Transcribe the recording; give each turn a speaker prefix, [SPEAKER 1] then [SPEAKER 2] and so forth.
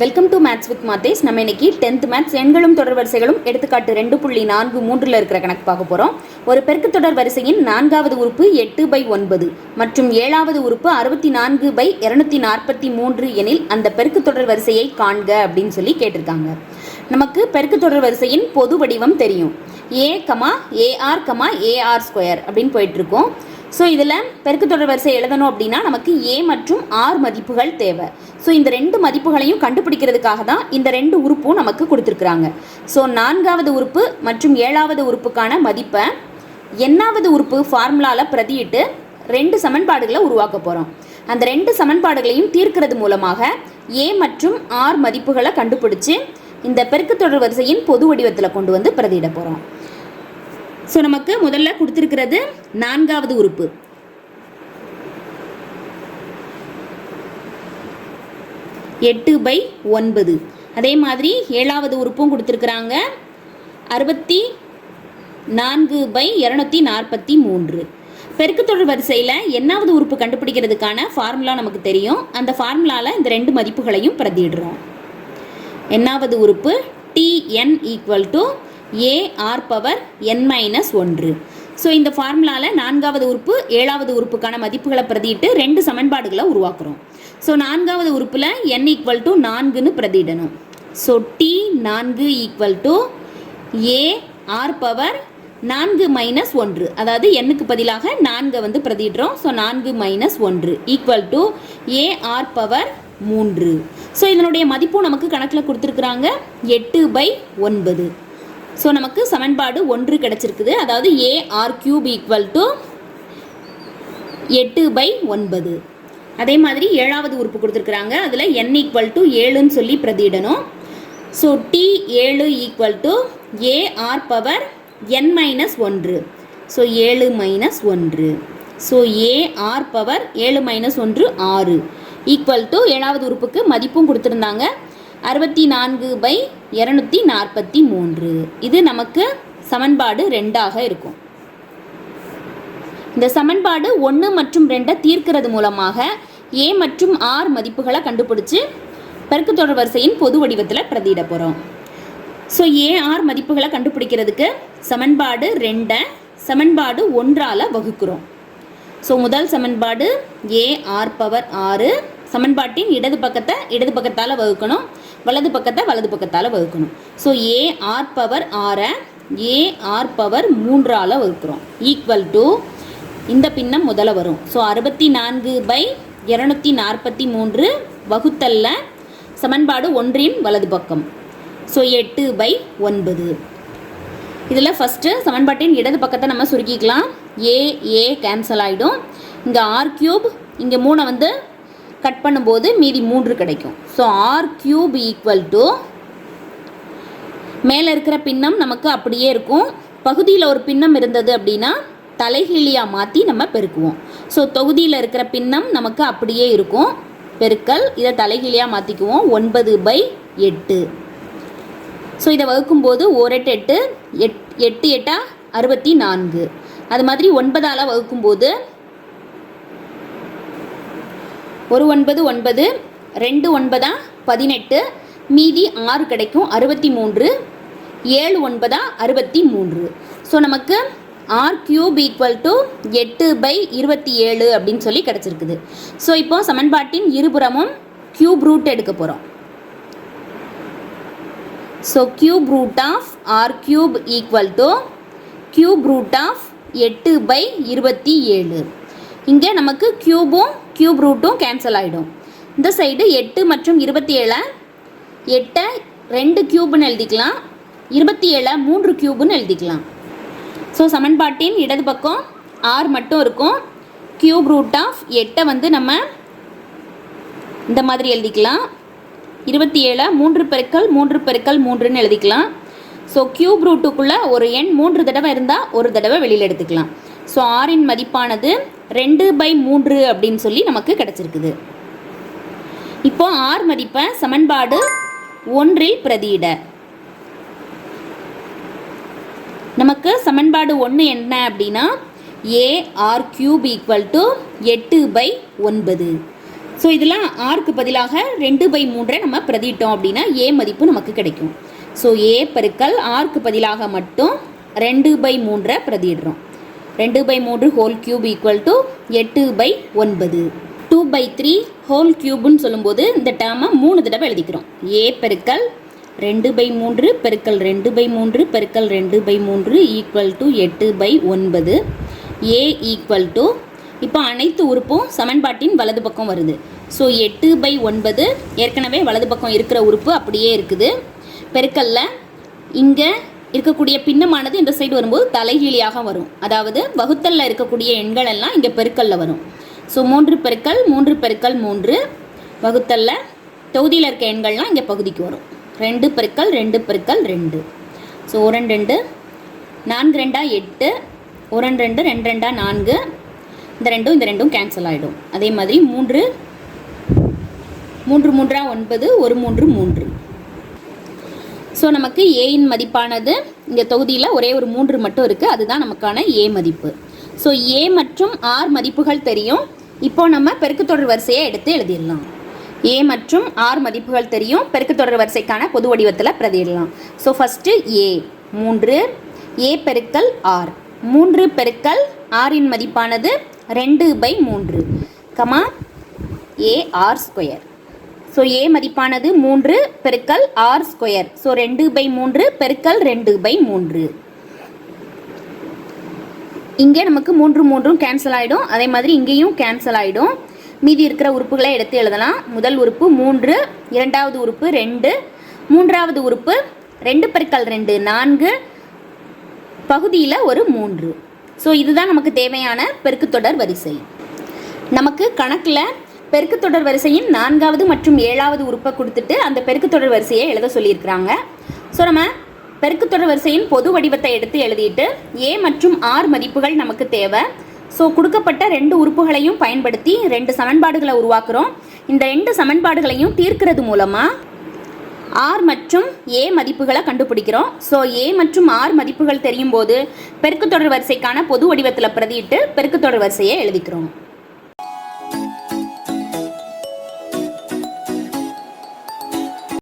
[SPEAKER 1] Welcome to maths with மாத்தேஸ் நம்ம இன்னைக்கு டென்த் மேத்ஸ் எண்களும் தொடர் வரிசைகளும் எடுத்துக்காட்டு ரெண்டு புள்ளி நான்கு மூன்றில் இருக்கிற கணக்கு பார்க்க போகிறோம் ஒரு பெருக்கு தொடர் வரிசையின் நான்காவது உறுப்பு எட்டு பை ஒன்பது மற்றும் ஏழாவது உறுப்பு அறுபத்தி நான்கு பை இரநூத்தி நாற்பத்தி மூன்று எனில் அந்த பெருக்கு தொடர் வரிசையை காண்க அப்படின்னு சொல்லி கேட்டிருக்காங்க. நமக்கு பெருக்கு தொடர் வரிசையின் பொது வடிவம் தெரியும். A comma a r comma a r square அப்படின்னு போயிட்டுருக்கோம் ஸோ இதில் பெருக்கு தொடர் வரிசை எழுதணும் அப்படின்னா நமக்கு ஏ மற்றும் ஆர் மதிப்புகள் தேவை. ஸோ இந்த ரெண்டு மதிப்புகளையும் கண்டுபிடிக்கிறதுக்காக தான் இந்த ரெண்டு உறுப்பும் நமக்கு கொடுத்துருக்குறாங்க. ஸோ நான்காவது உறுப்பு மற்றும் ஏழாவது உறுப்புக்கான மதிப்பை எண்ணாவது உறுப்பு ஃபார்முலாவில் பிரதியிட்டு ரெண்டு சமன்பாடுகளை உருவாக்க போகிறோம் அந்த ரெண்டு சமன்பாடுகளையும் தீர்க்கிறது மூலமாக ஏ மற்றும் ஆர் மதிப்புகளை கண்டுபிடிச்சு இந்த பெருக்கு தொடர் வரிசையின் பொது வடிவத்தில் கொண்டு வந்து பிரதியிட போகிறோம் ஸோ நமக்கு முதல்ல கொடுத்துருக்கிறது நான்காவது உறுப்பு. எட்டு பை ஒன்பது. அதே மாதிரி ஏழாவது உறுப்பும் கொடுத்துருக்குறாங்க. அறுபத்தி நான்கு பை இரநூத்தி நாற்பத்தி மூன்று. பெருக்குத்தொடர் வரிசையில் என்னாவது உறுப்பு கண்டுபிடிக்கிறதுக்கான ஃபார்முலா நமக்கு தெரியும். அந்த ஃபார்முலாவில் இந்த ரெண்டு மதிப்புகளையும் பிரதிடுறோம் என்னாவது உறுப்பு? T n equal to a r power n minus ஒன்று ஸோ இந்த ஃபார்முலாவில் நான்காவது உறுப்பு ஏழாவது உறுப்புக்கான மதிப்புகளை பிரதிட்டு ரெண்டு சமன்பாடுகளை உருவாக்குறோம். ஸோ நான்காவது உறுப்பில் என் ஈக்குவல் டு நான்குன்னு பிரதிடணும் ஸோ டி நான்கு equal to a r power நான்கு மைனஸ் ஒன்று அதாவது எண்ணுக்கு பதிலாக நான்கை வந்து பிரதிடுறோம் ஸோ நான்கு மைனஸ் ஒன்று equal to a r power மூன்று. ஸோ இதனுடைய மதிப்பும் நமக்கு கணக்கில் கொடுத்துருக்குறாங்க எட்டு பை ஒன்பது. ஸோ நமக்கு சமன்பாடு ஒன்று கிடச்சிருக்குது. அதாவது a r cube equal to எட்டு பை ஒன்பது. அதே மாதிரி ஏழாவது உறுப்பு கொடுத்துருக்குறாங்க. அதில் என் ஈக்குவல் டு ஏழுன்னு சொல்லி பிரதியிடணும். ஸோ டி ஏழு equal to a r power n minus ஒன்று. ஸோ ஏழு மைனஸ் ஒன்று. ஸோ ஏ ஆர் பவர் ஏழு மைனஸ் ஒன்று ஆறு. ஈக்குவல் டு ஏழாவது உறுப்புக்கு மதிப்பும் கொடுத்துருந்தாங்க. அறுபத்தி நான்கு பை இரநூத்தி நாற்பத்தி மூன்று. இது நமக்கு சமன்பாடு ரெண்டாக இருக்கும். இந்த சமன்பாடு ஒன்று மற்றும் ரெண்டை தீர்க்கிறது மூலமாக ஏ மற்றும் ஆர் மதிப்புகளை கண்டுபிடிச்சு பெருக்கு தொடர் வரிசையின் பொது வடிவத்தில் பிரதியிட போகிறோம் ஸோ ஏ ஆர் மதிப்புகளை கண்டுபிடிக்கிறதுக்கு சமன்பாடு ரெண்டை சமன்பாடு ஒன்றால் வகுக்கிறோம். ஸோ முதல் சமன்பாடு ஏ ஆர் பவர் ஆறு. சமன்பாட்டின் இடது பக்கத்தை இடது பக்கத்தால் வகுக்கணும். வலது பக்கத்தை வலது பக்கத்தால் வகுக்கணும். ஸோ ஏ ஆர் பவர் ஆறை ஏ ஆர் பவர் மூன்றால் வகுக்கிறோம். ஈக்குவல் டு இந்த பின்னம் முதல்ல வரும். ஸோ அறுபத்தி நான்கு பை இரநூத்தி நாற்பத்தி மூன்று வகுத்தல்ல சமன்பாடு ஒன்றின் வலது பக்கம். ஸோ எட்டு பை ஒன்பது. இதில் ஃபஸ்ட்டு சமன்பாட்டின் இடது பக்கத்தை நம்ம சுருக்கிக்கலாம். ஏ ஏ கேன்சல் ஆகிடும் இங்கே ஆர் கியூப் இங்கே மூணை வந்து கட் பண்ணும்போது மீதி மூன்று கிடைக்கும். So r cube equal to மேலே இருக்கிற பின்னம் நமக்கு அப்படியே இருக்கும். பகுதியில் ஒரு பின்னம் இருந்தது அப்படின்னா தலைகீழியாக மாற்றி நம்ம பெருக்குவோம். ஸோ தொகுதியில் இருக்கிற பின்னம் நமக்கு அப்படியே இருக்கும். பெருக்கல் இதை தலைகீழியாக மாற்றிக்குவோம் ஒன்பது பை எட்டு. ஸோ இதை வகுக்கும்போது ஓரெட்டு எட்டு எட் எட்டு எட்டா அறுபத்தி நான்கு. அது மாதிரி ஒன்பதால் வகுக்கும்போது ஒரு ஒன்பது ஒன்பது ரெண்டு ஒன்பதா பதினெட்டு மீதி ஆறு கிடைக்கும் அறுபத்தி மூன்று ஏழு ஒன்பதா அறுபத்தி மூன்று ஸோ நமக்கு ஆர் கியூப் ஈக்குவல் டு எட்டு பை இருபத்தி ஏழு அப்படின்னு சொல்லி கிடச்சிருக்குது. ஸோ இப்போ சமன்பாட்டின் இருபுறமும் கியூப் ரூட் எடுக்க போகிறோம் so cube root of r cube equal to cube root of எட்டு பை இருபத்தி ஏழு. இங்கே நமக்கு கியூபும் கியூப் ரூட்டும் கேன்சல் ஆகிடும் இந்த சைடு எட்டு மற்றும் இருபத்தி ஏழை எட்டை ரெண்டு கியூப்னு எழுதிக்கலாம். இருபத்தி ஏழை மூன்று கியூப்னு எழுதிக்கலாம். ஸோ சமன்பாட்டின் இடது பக்கம் ஆர் மட்டும் இருக்கும். கியூப் ரூட் ஆஃப் எட்டை வந்து நம்ம இந்த மாதிரி எழுதிக்கலாம். இருபத்தி ஏழை மூன்று பெருக்கள் மூன்று பெருக்கள் மூன்றுன்னு எழுதிக்கலாம். ஸோ கியூப் ரூட்டுக்குள்ளே ஒரு எண் மூன்று தடவை இருந்தால் ஒரு தடவை வெளியில் எடுத்துக்கலாம். ஸோ ஆரின் மதிப்பானது ரெண்டு பை மூன்று அப்படின்னு சொல்லி நமக்கு கிடச்சிருக்குது. இப்போ ஆர் மதிப்பை சமன்பாடு ஒன்றில் பிரதியிட. நமக்கு சமன்பாடு ஒன்று என்ன அப்படின்னா a r cube equal to எட்டு பை ஒன்பது. ஸோ இதில் ஆர்க்கு பதிலாக ரெண்டு பை மூன்றை நம்ம பிரதிட்டோம் அப்படின்னா ஏ மதிப்பு நமக்கு கிடைக்கும். ஸோ ஏ பெருக்கல் ஆர்க்கு பதிலாக மட்டும் ரெண்டு பை மூன்றை பிரதிடுறோம் ரெண்டு பை மூன்று ஹோல் கியூப் ஈக்குவல் டு எட்டு பை ஒன்பது. டூ பை த்ரீ ஹோல் கியூப்னு சொல்லும்போது இந்த டேர்மை மூணு தடவை எழுதிக்கிறோம். ஏ பெருக்கல் ரெண்டு பை மூன்று பெருக்கல் ரெண்டு பை மூன்று பெருக்கல் ரெண்டு பை மூன்று ஈக்குவல் டு எட்டு பை ஒன்பது. ஏ ஈக்குவல் டு இப்போ அனைத்து உறுப்பும் சமன்பாட்டின் வலது பக்கம் வருது. ஸோ எட்டு பை ஒன்பது ஏற்கனவே வலது பக்கம் இருக்கிற உறுப்பு அப்படியே இருக்குது. பெருக்கல்ல இங்கே இருக்கக்கூடிய பின்னமானது இந்த சைடு வரும்போது தலைகீழியாக வரும். அதாவது வகுத்தலில் இருக்கக்கூடிய எண்கள் எல்லாம் இங்கே பெருக்கல்ல வரும். ஸோ மூன்று பெருக்கல் மூன்று பெருக்கல் மூன்று. வகுத்தலில் தொகுதியில் இருக்க எண்கள்லாம் இங்கே பகுதிக்கு வரும். ரெண்டு பெருக்கல் ரெண்டு பெருக்கல் ரெண்டு. ஸோ ஒரு ரெண்டு ரெண்டு. நான்கு ரெண்டா எட்டு. ஒரு ரெண்டு ரெண்டு ரெண்டு ரெண்டா நான்கு. இந்த ரெண்டும் இந்த ரெண்டும் கேன்சல் ஆகிடும் அதே மாதிரி மூன்று மூன்று மூன்றா ஒன்பது ஒரு மூன்று மூன்று. ஸோ நமக்கு ஏயின் மதிப்பானது இந்த தொகுதியில் ஒரே ஒரு மூன்று மட்டும் இருக்குது அதுதான் நமக்கான ஏ மதிப்பு. ஸோ ஏ மற்றும் ஆர் மதிப்புகள் தெரியும். இப்போ நம்ம பெருக்குத்தொடர் வரிசையை எடுத்து எழுதிடலாம். ஏ மற்றும் ஆர் மதிப்புகள் தெரியும். பெருக்குத்தொடர் வரிசைக்கான பொது வடிவத்தில் பிரதியிடலாம். ஸோ ஃபஸ்ட்டு ஏ மூன்று. ஏ பெருக்கல் ஆர் மூன்று பெருக்கல் ஆரின் மதிப்பானது ரெண்டு பை மூன்று. Comma a r square so a மதிப்பானது மூன்று பெருக்கல் ஆர் ஸ்கொயர் ஸோ ரெண்டு பை மூன்று பெருக்கல் ரெண்டு பை மூன்று. இங்கே நமக்கு மூன்று மூன்றும் கேன்சல் ஆகிடும் அதே மாதிரி இங்கேயும் கேன்சல் ஆகிடும் மீதி இருக்கிற உறுப்புகளை எடுத்து எழுதலாம். முதல் உறுப்பு மூன்று இரண்டாவது உறுப்பு ரெண்டு மூன்றாவது உறுப்பு ரெண்டு பெருக்கல் ரெண்டு நான்கு பகுதியில் ஒரு மூன்று. ஸோ இதுதான் நமக்கு தேவையான பெருக்குத்தொடர் வரிசை. நமக்கு கணக்கில் பெருக்குத்தொடர் வரிசையின் நான்காவது மற்றும் ஏழாவது உறுப்பை கொடுத்துட்டு அந்த பெருக்குத்தொடர் வரிசையை எழுத சொல்லியிருக்கிறாங்க. ஸோ நம்ம பெருக்குத்தொடர் வரிசையின் பொது வடிவத்தை எடுத்து எழுதிட்டு ஏ மற்றும் ஆர் மதிப்புகள் நமக்கு தேவை. ஸோ கொடுக்கப்பட்ட ரெண்டு உறுப்புகளையும் பயன்படுத்தி ரெண்டு சமன்பாடுகளை உருவாக்குறோம். இந்த ரெண்டு சமன்பாடுகளையும் தீர்க்கிறது மூலமாக ஆர் மற்றும் ஏ மதிப்புகளை கண்டுபிடிக்கிறோம். ஸோ ஏ மற்றும் ஆர் மதிப்புகள் தெரியும் போது பெருக்குத்தொடர் வரிசைக்கான பொது வடிவத்தில் பிரதியிட்டு பெருக்கு தொடர் வரிசையை எழுதிக்கிறோம்.